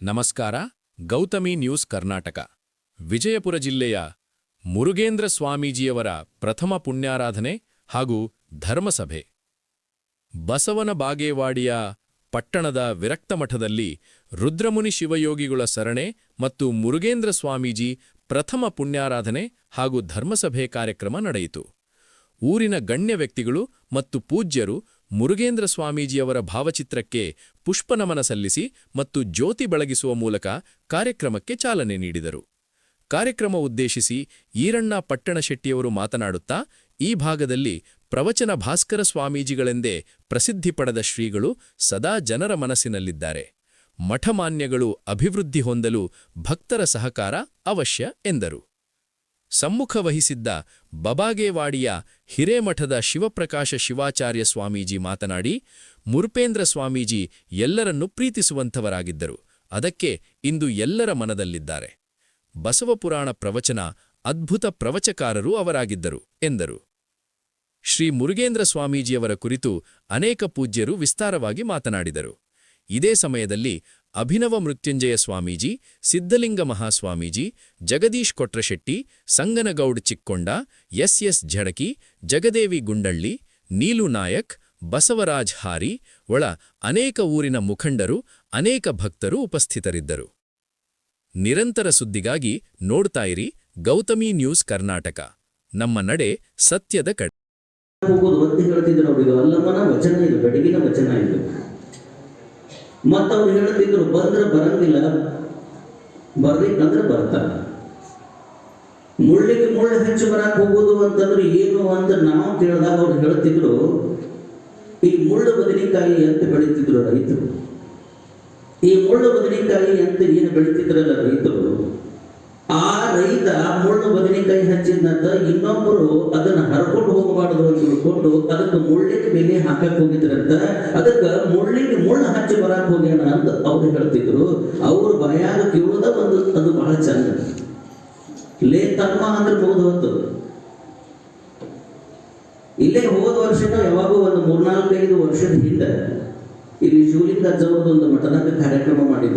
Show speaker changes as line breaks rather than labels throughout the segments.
ನಮಸ್ಕಾರ, ಗೌತಮಿ ನ್ಯೂಸ್ ಕರ್ನಾಟಕ. ವಿಜಯಪುರ ಜಿಲ್ಲೆಯ ಮುರುಗೇಂದ್ರ ಸ್ವಾಮೀಜಿಯವರ ಪ್ರಥಮ ಪುಣ್ಯಾರಾಧನೆ ಹಾಗೂ ಧರ್ಮಸಭೆ. ಬಸವನ ಬಾಗೇವಾಡಿಯ ಪಟ್ಟಣದ ವಿರಕ್ತಮಠದಲ್ಲಿ ರುದ್ರಮುನಿ ಶಿವಯೋಗಿಗಳ ಸರಣೆ ಮತ್ತು ಮುರುಗೇಂದ್ರ ಸ್ವಾಮೀಜಿ ಪ್ರಥಮ ಪುಣ್ಯಾರಾಧನೆ ಹಾಗೂ ಧರ್ಮಸಭೆ ಕಾರ್ಯಕ್ರಮ ನಡೆಯಿತು. ಊರಿನ ಗಣ್ಯ ವ್ಯಕ್ತಿಗಳು ಮತ್ತು ಪೂಜ್ಯರು ಮುರುಗೇಂದ್ರ ಸ್ವಾಮೀಜಿಯವರ ಭಾವಚಿತ್ರಕ್ಕೆ ಪುಷ್ಪನಮನ ಸಲ್ಲಿಸಿ ಮತ್ತು ಜ್ಯೋತಿ ಬೆಳಗಿಸುವ ಮೂಲಕ ಕಾರ್ಯಕ್ರಮಕ್ಕೆ ಚಾಲನೆ ನೀಡಿದರು. ಕಾರ್ಯಕ್ರಮ ಉದ್ದೇಶಿಸಿ ಈರಣ್ಣ ಪಟ್ಟಣಶೆಟ್ಟಿಯವರು ಮಾತನಾಡುತ್ತಾ, ಈ ಭಾಗದಲ್ಲಿ ಪ್ರವಚನ ಭಾಸ್ಕರ ಸ್ವಾಮೀಜಿಗಳೆಂದೇ ಪ್ರಸಿದ್ಧಿ ಪಡೆದ ಶ್ರೀಗಳು ಸದಾ ಜನರ ಮನಸ್ಸಿನಲ್ಲಿದ್ದಾರೆ. ಮಠಮಾನ್ಯಗಳು ಅಭಿವೃದ್ಧಿ ಹೊಂದಲು ಭಕ್ತರ ಸಹಕಾರ ಅವಶ್ಯ ಎಂದರು. ಸಮ್ಮುಖ ವಹಿಸಿದ್ದ ಬಬಾಗೇವಾಡಿಯ ಹಿರೇಮಠದ ಶಿವಪ್ರಕಾಶ ಶಿವಾಚಾರ್ಯ ಸ್ವಾಮೀಜಿ ಮಾತನಾಡಿ, ಮುರುಪೇಂದ್ರ ಸ್ವಾಮೀಜಿ ಎಲ್ಲರನ್ನು ಪ್ರೀತಿಸುವಂಥವರಾಗಿದ್ದರು. ಅದಕ್ಕೆ ಇಂದು ಎಲ್ಲರ ಮನದಲ್ಲಿದ್ದಾರೆ. ಬಸವಪುರಾಣ ಪ್ರವಚನ ಅದ್ಭುತ ಪ್ರವಚಕಾರರೂ ಅವರಾಗಿದ್ದರು, ಎಂದರು. ಶ್ರೀ ಮುರುಗೇಂದ್ರ ಸ್ವಾಮೀಜಿಯವರ ಕುರಿತು ಅನೇಕ ಪೂಜ್ಯರು ವಿಸ್ತಾರವಾಗಿ ಮಾತನಾಡಿದರು. ಇದೇ ಸಮಯದಲ್ಲಿ ಅಭಿನವ ಮೃತ್ಯುಂಜಯ ಸ್ವಾಮೀಜಿ, ಸಿದ್ಧಲಿಂಗ ಮಹಾಸ್ವಾಮೀಜಿ, ಜಗದೀಶ್ ಕೊಟ್ರಶೆಟ್ಟಿ, ಸಂಗನಗೌಡ್ ಚಿಕ್ಕೊಂಡ, ಎಸ್ ಎಸ್ ಝಡಕಿ ಜಗದೇವಿ ಗುಂಡಳ್ಳಿ, ನೀಲು ನಾಯಕ್, ಬಸವರಾಜ್ ಹಾರಿ ಒಳ ಅನೇಕ ಊರಿನ ಮುಖಂಡರು, ಅನೇಕ ಭಕ್ತರು ಉಪಸ್ಥಿತರಿದ್ದರು. ನಿರಂತರ ಸುದ್ದಿಗಾಗಿ ನೋಡ್ತಾ ಇರಿ ಗೌತಮಿ ನ್ಯೂಸ್ ಕರ್ನಾಟಕ. ನಮ್ಮ ನಡೆ ಸತ್ಯದ ಕಡೆ.
ಹೋಗೋದು ಒತ್ತಿ ಅಲ್ಲಮ್ಮನ ವಚನ ಇದು ಬೆಡಗಿನ ವಚನ ಇದು ಮತ್ತ ಅವ್ರು ಹೇಳ್ತಿದ್ರು ಬಂದ್ರೆ ಬರಂಗಿಲ್ಲ. ಬರ್ಬೇಕಂದ್ರೆ ಬರ್ತಾರೆ. ಮುಳ್ಳಿಗೆ ಮುಳ್ಳು ಹೆಚ್ಚು ಬರಕ್ ಹೋಗೋದು ಅಂತಂದ್ರೆ ಏನು ಅಂತ ನಾವು ಕೇಳಿದಾಗ ಅವ್ರು ಹೇಳ್ತಿದ್ರು, ಈ ಮುಳ್ಳು ಬದನೆಕಾಯಿ ಅಂತ ಬೆಳೀತಿದ್ರು ರೈತರು. ಈ ಮುಳ್ಳು ಬದನೆಕಾಯಿ ಅಂತ ಏನು ಬೆಳೀತಿದ್ರಲ್ಲ ರೈತರು ರೈತ ಮುಳ್ಳು ಬದನೆಕಾಯಿ ಹಚ್ಚಿದಂತ ಇನ್ನೊಬ್ಬರು ಅದನ್ನ ಹರ್ಕೊಂಡು ಹೋಗಬಾರದು ಅಂತ ತಿಳ್ಕೊಂಡು ಅದಕ್ಕೆ ಮುಳ್ಳಿಗೆ ಬೆಲೆ ಹಾಕಕ್ ಹೋಗಿದ್ರಂತ ಅದಕ್ಕೆ ಮುಳ್ಳಿಗೆ ಮುಳ್ಳು ಹಚ್ಚಿ ಬರಕ್ ಹೋಗ್ಯಾನ ಅಂತ ಅವ್ರು ಹೇಳ್ತಿದ್ರು. ಅವ್ರ ಭಯಾಗ ಕೇಳೋದ ಒಂದು, ಅದು ಬಹಳ ಚಂದ. ಲೇ ತಮ್ಮ ಅಂದ್ರೆ ಹೋದ ಹೊತ್ತು ಇಲ್ಲೇ ಹೋದ ವರ್ಷದ ಯಾವಾಗೂ ಒಂದು ಮೂರ್ನಾಲ್ಕೈದು ವರ್ಷದ ಹಿಂದೆ, ಇಲ್ಲಿ ಶಿವಲಿಂಗ ಅಜ್ಜವ್ರದ್ದು ಒಂದು ಮಠದಾಗ ಕಾರ್ಯಕ್ರಮ ಮಾಡಿದ್ರು.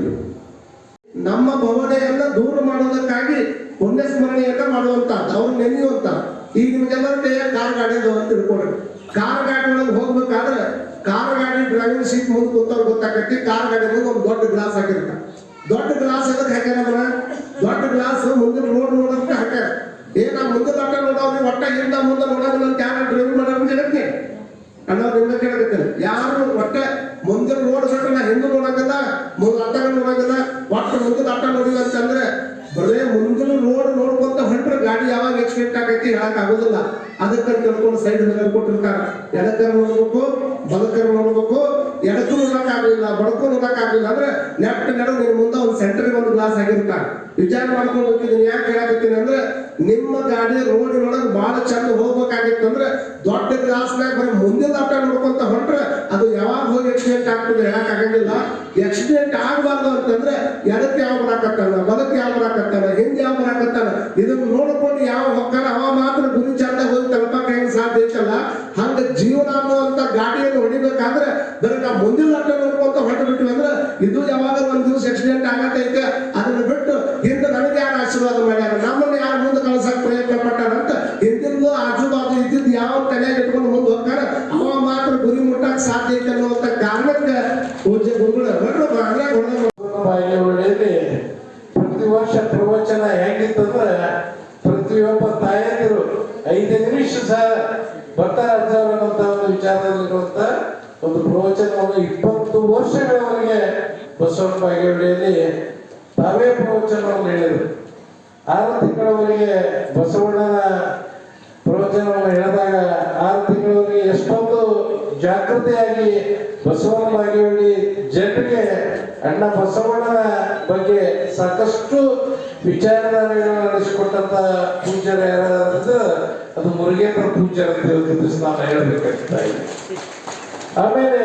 ಸ್ಮರಣೆಯನ್ನ ಮಾಡುವಂತ, ಅವ್ರು ನೆನೆಯುವಂತ. ಈಗ ನಿಮಗೆಲ್ಲರೂ ಕಾರ್ ಗಾಡಿ ಅದಾವ ಅಂತ ತಿಳ್ಕೊಡ್ರಿ ಕಾರ್ ಗಾಡಿ ಒಳಗೆ ಹೋಗ್ಬೇಕಾದ್ರೆ ಕಾರ್ ಗಾಡಿ ಡ್ರೈವಿಂಗ್ ಸೀಟ್ ಮುಂದೆ ಕೂತವ್ರು ಗೊತ್ತಾಗತ್ತಿ. ಕಾರ್ ಗಾಡಿ ಮುಂದೆ ಒಂದು ದೊಡ್ಡ ಗ್ಲಾಸ್ ಹಾಕಿರ್ತ ದೊಡ್ಡ ಗ್ಲಾಸ್ ಎದಕ್ಕೆ ಹಾಕ್ಯಾರ ದೊಡ್ಡ ಗ್ಲಾಸ್ ಮುಂದೆ ರೋಡ್ ನೋಡೋದಕ್ಕೆ ಹಾಕ್ಯಾರ. ಏನ ಮುಂದೆ ದೊಡ್ಡ ನೋಡೋದ್ರಿ ಒಟ್ಟ ಹಿಂದ ಮುಂದೆ ನೋಡೋದ್ರಿ ನನ್ನ ಡ್ರೈವಿಂಗ್ ಮಾಡೋರು ಜಗತ್ತಿ ಅನ್ನೋದು ನಿಮ್ಗೆ ಕೇಳಕತ್ತೇನೆ ಯಾರು ಒಟ್ಟ ಮುಂದೆ ರೋಡ್ ಬಿಟ್ರೆ ನಾ ಹಿಂದೆ ನೋಡಂಗಿಲ್ಲ ಮುಂದೆ ಅಡ್ಡ ನೋಡಂಗಿಲ್ಲ ಒಟ್ಟು ಮುಂದೆ ಅಡ್ಡ ನೋಡಿಲ್ಲ ಅಂತಂದ್ರೆ ಬರೇ ಮುಂದಿನ ರೋಡ್ ನೋಡ್ಕೊಂತ ಹೊಂಟ್ರೆ ಎಕ್ಸಿಡೆಂಟ್ ಆಗೈತಿ ಹೇಳಕ್ ಆಗೋದಿಲ್ಲ ಅದಕ್ಕೆ ಕರ್ಕೊಂಡು ಸೈಡ್ ಮೇಲೆ ಕೊಟ್ಟಿರ್ತಾರ ಎಡಕರ್ ನೋಡ್ಬೇಕು ಬಲಕರ್ ನೋಡ್ಬೇಕು, ಎಡಕ್ಕೂ ನೋಡಕ್ ಆಗ್ಲಿಲ್ಲ ಬಡಕ್ಕೂ ನೋಡಕ್ ಆಗ್ಲಿಲ್ಲ ಅಂದ್ರೆ ನೆಟ್ ನೆಡ ನಿನ್ ಮುಂದೆ ಒಂದು ಸೆಂಟರ್ಗೆ ಒಂದು ಗ್ಲಾಸ್ ಆಗಿರ್ತಾರ ವಿಚಾರ ಮಾಡ್ಕೊಂಡು ಹೋಗ್ತಿದ್ದೀನಿ, ಯಾಕೆ ಹೇಳಕತ್ತೀನಿ ಅಂದ್ರೆ ನಿಮ್ಮ ಗಾಡಿ ರೋಡಿನೊಳಗೆ ಬಹಳ ಚಂದ ಹೋಗ್ಬೇಕಾಗಿತ್ತು ಅಂದ್ರೆ ದೊಡ್ಡ ಗ್ಲಾಸ್ನಾಗ ಬರೀ ಮುಂದಿನ ಆಟ ನೋಡ್ಕೊಂತ ಹೊಂಟ್ರೆ ಅದು ಯಾವಾಗ ಹೋಗಿ ಎಕ್ಸಿಡೆಂಟ್ ಆಗ್ತದೆ ಹೇಳಕ್ ಆಗಂಗಿಲ್ಲ. ಎಕ್ಸಿಡೆಂಟ್ ಆಗಬಾರ್ದು ಅಂತಂದ್ರೆ ಎಡಕ್ಕೆ ಯಾವ ಬರಾಕತ್ತಾನ ಹಿಂದೆ ಇದನ್ನು ನೋಡ್ಕೊಂಡು ಯಾವ ಹೊಕ್ಕಾನ ಅವ ಮಾತ್ರ ಗುರಿ ಚಂದ ಹೋಗಿ ತಲುಪಕ್ ಸಾಧ್ಯ ಐತಲ್ಲ ಹಂಗ ಜೀವನ ಅನ್ನುವಂತ ಗಾಡಿಯನ್ನು ಹೊಡಿಬೇಕಾದ್ರೆ ಬರೀ ನಾವು ಮುಂದಿನ ಅಡ್ಡ ನೋಡ್ಕೊಂತ ಹೊರಟು ಬಿಟ್ವಿ ಅಂದ್ರೆ ಇದು ಯಾವಾಗ ಒಂದ್ ದಿವಸ ಆಕ್ಸಿಡೆಂಟ್ ಆಗತ್ತೈತೆ ಅದನ್ನ ಬಿಟ್ಟು ಹಿಂದೆ ನನಗೆ ಯಾರು ಆಶೀರ್ವಾದ ಮಾಡ್ಯಾರ? ನಮ್ಮನ್ನ ಯಾರು ಮುಂದೆ ಕಳ್ಸಕ್ ಪ್ರಯತ್ನ ಪಟ್ಟಾರ ಅಂತ ಹಿಂದಿನ ಆಜು ಬಾಜು ಇದ್ದಿದ್ದು ಯಾವ ತಲೆಯಾಗ ಇಟ್ಕೊಂಡು ಮುಂದೆ ಹೋಗ್ತಾರ? ಅವ ಮಾತ್ರ ಗುರಿ ಮುಟ್ಟಕ್ ಸಾಧ್ಯ ಐತೆ ಅನ್ನುವಂತ ಕಾರಣಕ್ಕೆ ಪೂಜ್ಯ ಗುರುಗಳು
ನಿಮಿಷ ಸಹ ಭಕ್ತರಾಜವರಂತ ಒಂದು ವಿಚಾರದಲ್ಲಿರುವಂತ ಒಂದು ಪ್ರವಚನವನ್ನು ಇಪ್ಪತ್ತು ವರ್ಷಗಳವರೆಗೆ ಬಸವಣ್ಣ ಬಾಗೇವಾಡಿಯಲ್ಲಿ ತಾವೇ ಪ್ರವಚನವನ್ನು ಹೇಳಿದರು. ಆರು ತಿಂಗಳವರೆಗೆ ಬಸವಣ್ಣನ ಪ್ರವಚನವನ್ನು ಹೇಳಿದಾಗ ಆರು ತಿಂಗಳವರೆಗೆ ಎಷ್ಟೊಂದು ಜಾಗೃತಿಯಾಗಿ ಬಸವಣ್ಣ ಬಾಗೇವಾಡಿ ಜನರಿಗೆ, ಅಣ್ಣ ಬಸವಣ್ಣನ ಬಗ್ಗೆ ಸಾಕಷ್ಟು ವಿಚಾರಧಾರೆಗಳನ್ನು ನಡೆಸಿಕೊಟ್ಟಂತ ಪೂಜ್ಯರು ಯಾರಾದ್ರೆ ಅದು ಮುರುಗೇಂದ್ರ ಪೂಜೆ ಅಂತ ಹೇಳ್ತಿದ್ದು ನಾನು ಹೇಳಬೇಕಾಗ್ತಾ ಇದೆ. ಆಮೇಲೆ